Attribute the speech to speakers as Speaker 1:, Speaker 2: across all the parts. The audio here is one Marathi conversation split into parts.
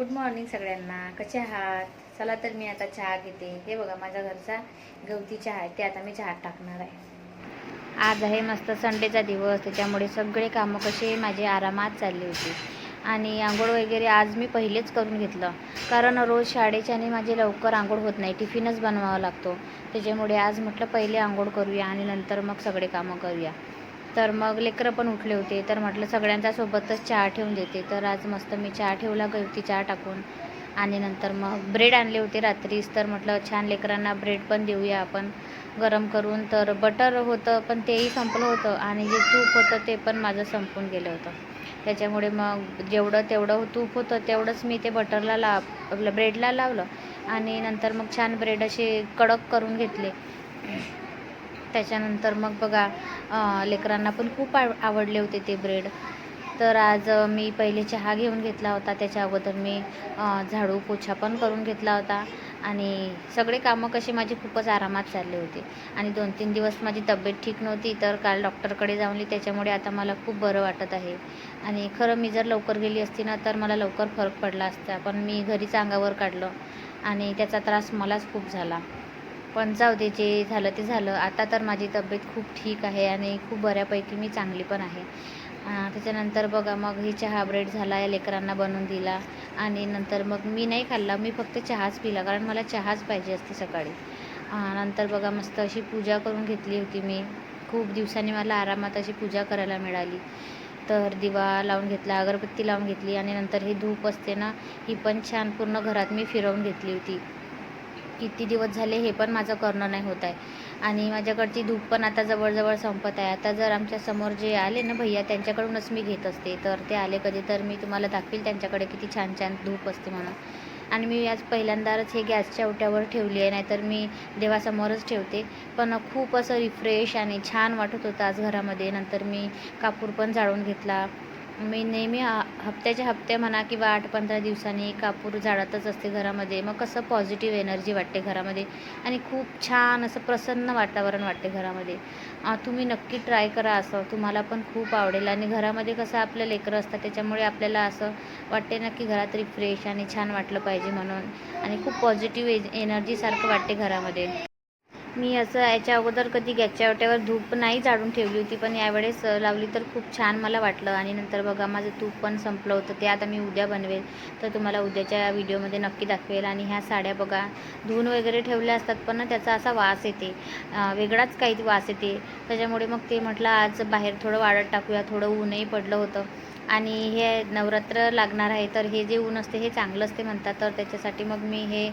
Speaker 1: गुड मॉर्निंग सगळ्यांना. कसे आहात? चला तर मी आता चहा घेते. हे बघा माझ्या घरचा गवती चहा आहे. ते आता मी चहा टाकणार आहे. आज आहे मस्त संडेचा दिवस. त्याच्यामुळे सगळे कामं कसे माझे आरामात चालली होती. आणि आंघोळ वगैरे आज मी पहिलेच करून घेतलं. कारण रोज शाळेच्या आणि माझे लवकर आंघोळ होत नाही. टिफिनच बनवावा लागतो. त्याच्यामुळे आज म्हटलं पहिले आंघोळ करूया आणि नंतर मग सगळे कामं करूया. तर मग लेकरं पण उठले होते. तर म्हटलं सगळ्यांच्या सोबतच चहा ठेवून देते. तर आज मस्त मी चहा ठेवला होती चहा टाकून. आणि नंतर मग ब्रेड आणले होते रात्रीच तर म्हटलं छान लेकरांना ब्रेड पण देऊया आपण. गरम करून तर बटर होतं पण तेही संपलं होतं. आणि जे तूप होतं ते पण माझं संपून गेलं होतं. त्याच्यामुळे मग जेवढं तेवढं तूप होतं तेवढंच मी ते बटरला लाव आपलं ब्रेडला लावलं. आणि नंतर मग छान ब्रेड असे कडक करून घेतले. त्याच्यानंतर मग बघा लेकरांना पण खूप आव आवडले होते ते ब्रेड तर आज मी पहिले चहा घेऊन घेतला होता. त्याच्या अगोदर मी झाडू पोछा पण करून घेतला होता. आणि सगळे कामं कशी माझी खूपच आरामात चालले होते. आणि दोन तीन दिवस माझी तब्येत ठीक नव्हती तर काल डॉक्टरकडे जाऊनली त्याच्यामुळे आता मला खूप बरं वाटत आहे. आणि खरं मी जर लवकर गेली असती ना तर मला लवकर फरक पडला असता. पण मी घरीच अंगावर काढलं आणि त्याचा त्रास मलाच खूप झाला. पण जाऊ दे जे झालं ते झालं. आता तर माझी तब्येत खूप ठीक आहे आणि खूप बऱ्यापैकी मी चांगली पण आहे. त्याच्यानंतर बघा मग ही चहा ब्रेड झाला या लेकरांना बनवून दिला आणि नंतर मग मी नाही खाल्ला. मी फक्त चहाच पिला कारण मला चहाच पाहिजे असते सकाळी. नंतर बघा मस्त अशी पूजा करून घेतली होती मी. खूप दिवसांनी मला आरामात अशी पूजा करायला मिळाली. तर दिवा लावून घेतला अगरबत्ती लावून घेतली आणि नंतर ही धूप असते ना ही पण छान पूर्ण घरात मी फिरवून घेतली होती. किती दिवस झाले हे पण माझं करणं नाही होत आहे. आणि माझ्याकडची धूप पण आता जवळजवळ संपत आहे. आता जर आमच्यासमोर जे आले ना भैया त्यांच्याकडूनच मी घेत असते. तर ते आले कधी तर मी तुम्हाला दाखवील त्यांच्याकडे किती छान छान धूप असते म्हणून. आणि मी आज पहिल्यांदाच हे गॅसच्या ओट्यावर ठेवली आहे नाहीतर मी देवासमोरच ठेवते. पण खूप असं रिफ्रेश आणि छान वाटत होतं आज घरामध्ये. नंतर मी कापूर पण जाळून घेतला. मी नेहमी हप्त्याच्या हप्ते म्हणा किंवा आठ पंधरा दिवसांनी कापूर झाडातच असते घरामध्ये. मग कसं पॉझिटिव्ह एनर्जी वाटते घरामध्ये आणि खूप छान असं प्रसन्न वातावरण वाटते घरामध्ये. तुम्ही नक्की ट्राय करा असं. तुम्हाला पण खूप आवडेल. आणि घरामध्ये कसं आपलं लेकरं असतात त्याच्यामुळे आपल्याला असं वाटते ना की घरात रिफ्रेश आणि छान वाटलं पाहिजे म्हणून. आणि खूप पॉझिटिव्ह एनर्जीसारखं e-, वाटते घरामध्ये. मी असं याच्या अगोदर कधी गॅसच्या वाट्यावर धूप नाही जाळून ठेवली होती पण यावेळेस लावली तर खूप छान मला वाटलं. आणि नंतर बघा माझं तूप पण संपलं होतं. ते आता मी उद्या बनवेल. तर तुम्हाला उद्याच्या व्हिडिओमध्ये नक्की दाखवेल. आणि ह्या साड्या बघा धुवून वगैरे ठेवल्या असतात पण त्याचा असा वास येते. वेगळाच काही वास येते. त्याच्यामुळे मग ते म्हटलं आज बाहेर थोडं वाळत टाकूया. थोडं ऊनही पडलं होतं. आणि हे नवरात्र लागणार आहे तर हे जे ऊन असते हे चांगलं असते म्हणतात. तर त्याच्यासाठी मग मी हे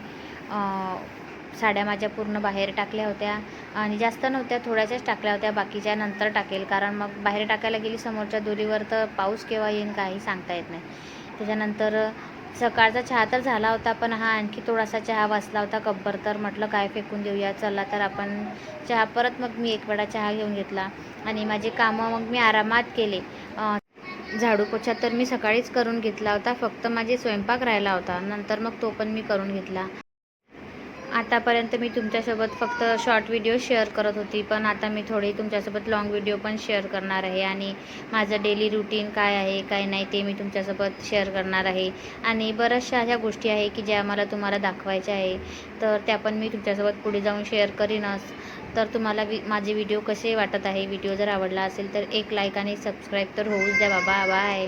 Speaker 1: साड्या माझ्या पूर्ण बाहेर टाकल्या होत्या आणि जास्त नव्हत्या थोड्याच्याच टाकल्या होत्या बाकीच्या नंतर टाकेल. कारण मग बाहेर टाकायला गेली समोरच्या दोरीवर तर पाऊस केव्हा येईन काही सांगता येत नाही. त्याच्यानंतर सकाळचा चहा तर झाला होता पण हा आणखी थोडासा चहा वाचला होता कब्बर तर म्हटलं काय फेकून देऊया चला तर आपण चहा. परत मग मी एक वेळा चहा घेऊन घेतला आणि माझे कामं मग मी आरामात केले. झाडू पोछा तर मी सकाळीच करून घेतला होता फक्त माझे स्वयंपाक राहिला होता. नंतर मग तो पण मी करून घेतला. आतापर्यंत मी तुमच्यासोबत फक्त शॉर्ट व्हिडिओ शेअर करत होती पण आता मी थोडी तुमच्यासोबत लॉंग व्हिडिओ पण शेअर करणार आहे. आणि माझं डेली रुटीन काय आहे काय नाही ते मी तुमच्यासोबत शेअर करणार आहे. आणि बऱ्याचशा अशा गोष्टी आहे की ज्या मला तुम्हाला दाखवायच्या आहे तर त्या पण मी तुमच्यासोबत पुढे जाऊन शेअर करीनच. तर तुम्हाला वि माझे व्हिडिओ कसे वाटत आहे व्हिडिओ जर आवडला असेल तर एक लाईक आणि सबस्क्राईब तर होऊच द्या बाबा. बाय